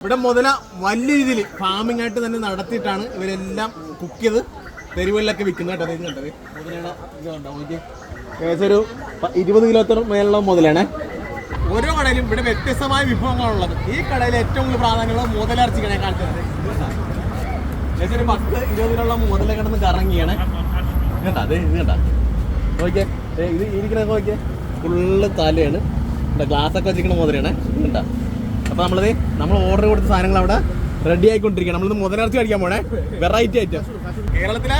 ഇവിടെ മുതല വലിയ രീതിയിൽ ഫാമിംഗ് ആയിട്ട് തന്നെ നടത്തിയിട്ടാണ് ഇവരെല്ലാം കുക്ക് ചെയ്ത് തെരുവുകളിലൊക്കെ വിൽക്കുന്നത് കേട്ടോ. കണ്ടത് ഏകദേശം ഒരു ഇരുപത് കിലോത്തോളം മേലുള്ള മുതലാണ്. ഓരോ കടയിലും ഇവിടെ വ്യത്യസ്തമായ വിഭവങ്ങളുള്ളത് ഈ കടയിൽ ഏറ്റവും കൂടുതൽ പ്രാധാന്യമുള്ള മുതലിറച്ചിക്കണേ കാണിച്ചത്. ഏകദേശം ഒരു പത്ത് ഇരുപത് കിലോയുള്ള മുതല കിടന്ന് കറങ്ങിയാണ്. കേട്ടാ ഇത് കേട്ടാ ഇരിക്കണ നോക്കിയേ. ഫുള്ള് തലയാണ്. ഗ്ലാസ് ഒക്കെ വെച്ചിരിക്കണ മുതലാണ്. ഇതുണ്ടാ അപ്പൊ നമ്മളത് നമ്മൾ ഓർഡർ കൊടുത്ത സാധനങ്ങൾ അവിടെ റെഡി ആയിക്കൊണ്ടിരിക്കുകയാണ്. നമ്മളിന്ന് മുതലിറച്ചി കഴിക്കാൻ പോണേ. വെറൈറ്റി ഐറ്റം കേരളത്തിലെ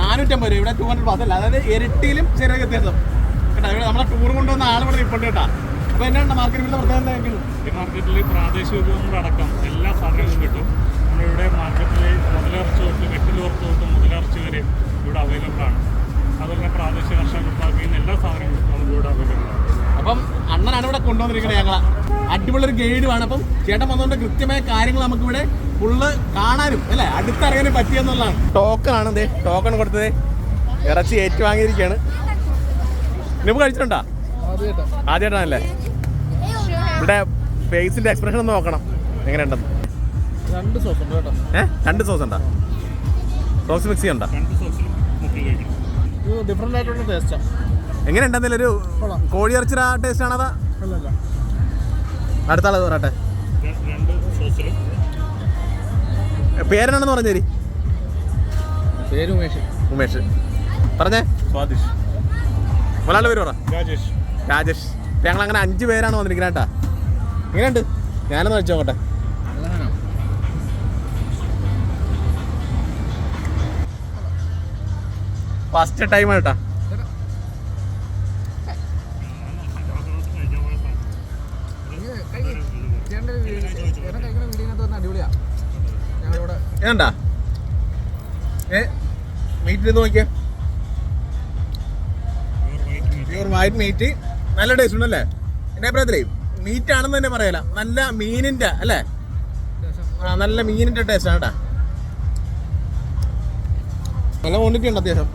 നാനൂറ്റമ്പത് രൂപ ഇവിടെ ടു ഹൺഡ്രഡ് പാസ് അല്ല അതായത് ഇരട്ടിയിലും ചെറിയ വ്യത്യാസം. കേട്ടോ ഇവിടെ നമ്മളെ ടൂർ കൊണ്ടുവന്ന ആൾ ഇവിടെ ഇരിപ്പുണ്ട് കേട്ടാ അപ്പൊ എന്നാണ് മാർക്കറ്റിൽ പ്രത്യേകത മാർക്കറ്റിൽ പ്രാദേശിക വിഭവങ്ങളടക്കം എല്ലാ സാധനങ്ങളും കിട്ടും. നമ്മളിവിടെ മാർക്കറ്റിൽ മുതലിറച്ചി തൊട്ട് വെട്ടിലുറത്ത് തൊട്ട് മുതലിറച്ചി വരെ ഇവിടെ അവൈലബിൾ ആണ്. അതുപോലെ പ്രാദേശിക കർഷകർക്ക് എല്ലാ സാധനങ്ങളും നമുക്ക് ഇവിടെ അവൈലബിൾ ആണ്. അപ്പം അണ്ണനാണ് ഇവിടെ കൊണ്ടുവന്നിരിക്കുന്നത് ഞങ്ങളെ. അടിപൊളി ഒരു ഗൈഡുമാണ്. അപ്പം ചേട്ടൻ വന്നുകൊണ്ട് കൃത്യമായ കാര്യങ്ങൾ നമുക്ക് ഇവിടെ ഫുള്ള് കാണാനും അല്ലേ? അടുത്തറിയാനും പറ്റിയെന്നുള്ളതാണ് ടോക്കൺ ആണ് ദേ ടോക്കൺ കൊടുത്തത്. ഇറച്ചി ഏറ്റുവാങ്ങിയിരിക്കുകയാണ് നിങ്ങൾ കഴിച്ചിട്ടുണ്ടോ? ആദ്യമായിട്ടാണല്ലേ? ഇവിടെ ഫേസിന്റെ എക്സ്പ്രഷൻ ഒന്ന് നോക്കണം. എങ്ങനെയുണ്ടെന്ന്. രണ്ട് സോസ് ഉണ്ട് കേട്ടോ. ഏഹ് രണ്ട് സോസ് ഉണ്ടോ? സോസ് മിക്സ് ചെയ്യണ്ട? ഡിഫറെന്റ് ആയിട്ടുള്ള ടേസ്റ്റാണ് എങ്ങനെയുണ്ടെന്നില്ല ഒരു കൊള്ളാം. കോഴി ഇറച്ചിയുടെ ടേസ്റ്റ് ആണത് അടുത്താളത് അടുത്ത ആളത് പറയട്ടെ. പേരെന്നാണെന്ന് പറഞ്ഞേരി പേര് ഉമേഷ്. ഉമേഷ്. പറഞ്ഞേ. സ്വാദിഷ്. ഒരാളുടെ പേര് പറ. രാജേഷ്. രാജേഷ്. ഞങ്ങൾ അങ്ങനെ അഞ്ച് പേരാണ് വന്നിരിക്കുന്നത് കേട്ടാ. എങ്ങനെയുണ്ട്? ഞാനൊന്ന് വെച്ച് നോക്കട്ടെ. ഫസ്റ്റ് ടൈം കേട്ടാ. ഏണ്ടാ ഏ? മീറ്റ് ഇത് നോക്കിയേ. പ്യൂർ വൈറ്റ് മീറ്റ് നല്ല ടേസ്റ്റ് ഉണ്ടല്ലേ? എന്റെ അഭിപ്രായത്തിലേ മീറ്റ് ആണെന്ന് തന്നെ പറയല. നല്ല മീനിന്റെ അല്ലേ? ആ നല്ല മീനിന്റെ ടേസ്റ്റ് ആണ് കേട്ടാ നല്ല ക്വാണ്ടിറ്റി ഉണ്ട് അത്യാവശ്യം.